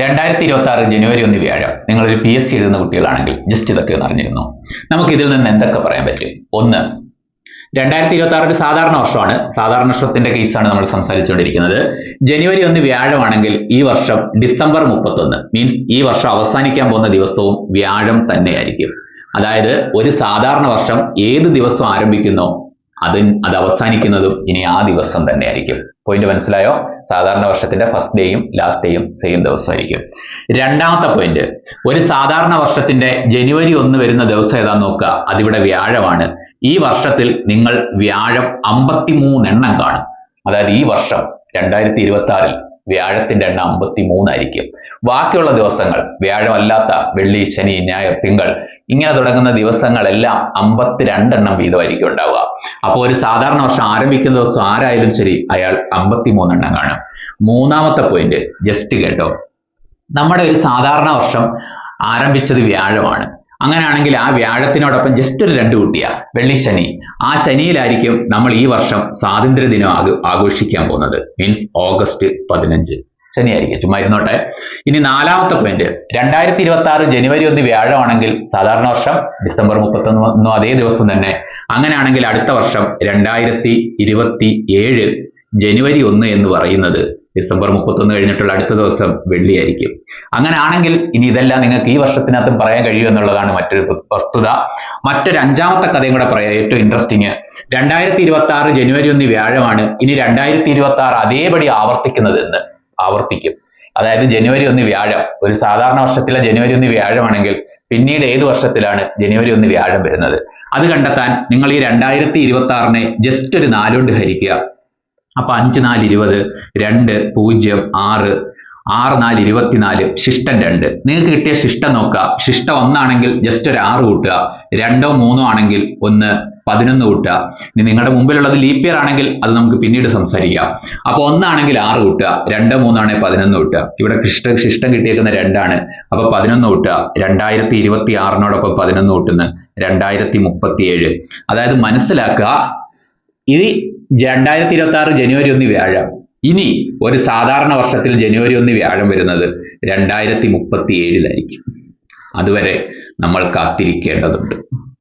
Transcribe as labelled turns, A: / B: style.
A: രണ്ടായിരത്തി ഇരുപത്തി ആറ് ജനുവരി ഒന്ന് വ്യാഴം നിങ്ങളൊരു പി എസ് സി എഴുതുന്ന കുട്ടികളാണെങ്കിൽ ജസ്റ്റ് ഇതൊക്കെ ഒന്ന് അറിഞ്ഞിരുന്നു? നമുക്ക് ഇതിൽ നിന്ന് എന്തൊക്കെ പറയാൻ പറ്റും? ഒന്ന് രണ്ടായിരത്തി ഇരുപത്തി ആറ് ഒരു സാധാരണ വർഷമാണ്. സാധാരണ വർഷത്തിന്റെ കേസാണ് നമ്മൾ സംസാരിച്ചുകൊണ്ടിരിക്കുന്നത്. ജനുവരി ഒന്ന് വ്യാഴമാണെങ്കിൽ ഈ വർഷം ഡിസംബർ മുപ്പത്തൊന്ന് മീൻസ് ഈ വർഷം അവസാനിക്കാൻ പോകുന്ന ദിവസവും വ്യാഴം തന്നെയായിരിക്കും. അതായത് ഒരു സാധാരണ വർഷം ഏത് ദിവസം ആരംഭിക്കുന്നോ? അത് അത് അവസാനിക്കുന്നതും ഇനി ആ ദിവസം തന്നെ ആയിരിക്കും പോയിന്റ് മനസ്സിലായോ? സാധാരണ വർഷത്തിന്റെ ഫസ്റ്റ് ഡേയും ലാസ്റ്റ് ഡേയും സെയിം ദിവസമായിരിക്കും. രണ്ടാമത്തെ പോയിന്റ് ഒരു സാധാരണ വർഷത്തിന്റെ ജനുവരി ഒന്ന് വരുന്ന ദിവസം ഏതാന്ന് നോക്കുക? അതിവിടെ വ്യാഴമാണ്. ഈ വർഷത്തിൽ നിങ്ങൾ വ്യാഴം അമ്പത്തിമൂന്നെണ്ണം കാണും. അതായത് ഈ വർഷം രണ്ടായിരത്തി ഇരുപത്തി ആറിൽ വ്യാഴത്തിന്റെ എണ്ണം അമ്പത്തി മൂന്നായിരിക്കും ബാക്കിയുള്ള ദിവസങ്ങൾ വ്യാഴമല്ലാത്ത വെള്ളി ശനി ഞായർ തിങ്കൾ ഇങ്ങനെ തുടങ്ങുന്ന ദിവസങ്ങളെല്ലാം അമ്പത്തിരണ്ടെണ്ണം വീതമായിരിക്കും ഉണ്ടാവുക. അപ്പോൾ ഒരു സാധാരണ വർഷം ആരംഭിക്കുന്ന ദിവസം ആരായാലും ശരി അയാൾ അമ്പത്തി മൂന്നെണ്ണം കാണും. മൂന്നാമത്തെ പോയിന്റ് ജസ്റ്റ് കേട്ടോ. നമ്മുടെ ഒരു സാധാരണ വർഷം ആരംഭിച്ചത് വ്യാഴമാണ്. അങ്ങനെയാണെങ്കിൽ ആ വ്യാഴത്തിനോടൊപ്പം ജസ്റ്റ് ഒരു രണ്ട് കൂട്ടിയ. വെള്ളി ശനി. ആ ശനിയിലായിരിക്കും നമ്മൾ ഈ വർഷം സ്വാതന്ത്ര്യ ദിനം ആഘോ- ആഘോഷിക്കാൻ പോകുന്നത്. മീൻസ് ഓഗസ്റ്റ് പതിനഞ്ച്. ശനിയായിരിക്കും. ചുമ്മാ ഇരുന്നോട്ടെ. ഇനി നാലാമത്തെ പോയിന്റ് രണ്ടായിരത്തി ഇരുപത്തി ആറ് ജനുവരി ഒന്ന് വ്യാഴമാണെങ്കിൽ സാധാരണ വർഷം ഡിസംബർ മുപ്പത്തൊന്ന് അതേ ദിവസം തന്നെ. അങ്ങനെയാണെങ്കിൽ അടുത്ത വർഷം രണ്ടായിരത്തി ഇരുപത്തി ഏഴ് ജനുവരി ഒന്ന് എന്ന് പറയുന്നത് ഡിസംബർ മുപ്പത്തൊന്ന് കഴിഞ്ഞിട്ടുള്ള അടുത്ത ദിവസം വെള്ളിയായിരിക്കും. അങ്ങനെയാണെങ്കിൽ ഇനി ഇതെല്ലാം നിങ്ങൾക്ക് ഈ വർഷത്തിനകത്തും പറയാൻ കഴിയും എന്നുള്ളതാണ് മറ്റൊരു വസ്തുത. മറ്റൊരു അഞ്ചാമത്തെ കഥയും കൂടെ പറയാം. ഏറ്റവും ഇൻട്രസ്റ്റിങ് രണ്ടായിരത്തി ഇരുപത്തി ആറ് ജനുവരി ഒന്ന് വ്യാഴമാണ്. ഇനി രണ്ടായിരത്തി ഇരുപത്തി ആറ് അതേപടി ആവർത്തിക്കുന്നത് എന്ന് ആവർത്തിക്കും. അതായത് ജനുവരി ഒന്ന് വ്യാഴം. ഒരു സാധാരണ വർഷത്തിലെ ജനുവരി ഒന്ന് വ്യാഴമാണെങ്കിൽ പിന്നീട് ഏത് വർഷത്തിലാണ് ജനുവരി ഒന്ന് വ്യാഴം വരുന്നത്? അത് കണ്ടെത്താൻ നിങ്ങൾ ഈ രണ്ടായിരത്തി ഇരുപത്തി ആറിനെ ജസ്റ്റ് ഒരു നാലുകൊണ്ട് ഹരിക്കുക. അപ്പൊ അഞ്ച് നാല് ഇരുപത് രണ്ട് പൂജ്യം ആറ് ആറ് നാല് ഇരുപത്തിനാല് ശിഷ്ടം രണ്ട്. നിങ്ങൾക്ക് കിട്ടിയ ശിഷ്ടം നോക്കുക. ശിഷ്ടം ഒന്നാണെങ്കിൽ ജസ്റ്റ് ഒരു ആറ് കൂട്ടുക. രണ്ടോ മൂന്നോ ആണെങ്കിൽ ഒന്ന് പതിനൊന്ന് കൂട്ടുക. ഇനി നിങ്ങളുടെ മുമ്പിലുള്ളത് ലീപ്പ് ഇയർ ആണെങ്കിൽ അത് നമുക്ക് പിന്നീട് സംസാരിക്കാം. അപ്പൊ ഒന്നാണെങ്കിൽ ആറ് കൂട്ടുക. രണ്ടോ മൂന്നാണെങ്കിൽ പതിനൊന്ന് കൂട്ടുക. ഇവിടെ ശിഷ്ട ശിഷ്ടം കിട്ടിയേക്കുന്ന രണ്ടാണ്. അപ്പോൾ പതിനൊന്ന് കൂട്ടുക. രണ്ടായിരത്തി ഇരുപത്തി ആറിനോടൊപ്പം പതിനൊന്ന് കൂട്ടുന്നു. രണ്ടായിരത്തി മുപ്പത്തി ഏഴ് അതായത് മനസ്സിലാക്കുക. ഇത് രണ്ടായിരത്തി ഇരുപത്തി ആറ് ജനുവരി ഒന്ന് വ്യാഴം. ഇനി ഒരു സാധാരണ വർഷത്തിൽ ജനുവരി ഒന്ന് വ്യാഴം വരുന്നത് രണ്ടായിരത്തി മുപ്പത്തി ഏഴിലായിരിക്കും അതുവരെ നമ്മൾ കാത്തിരിക്കേണ്ടതുണ്ട്.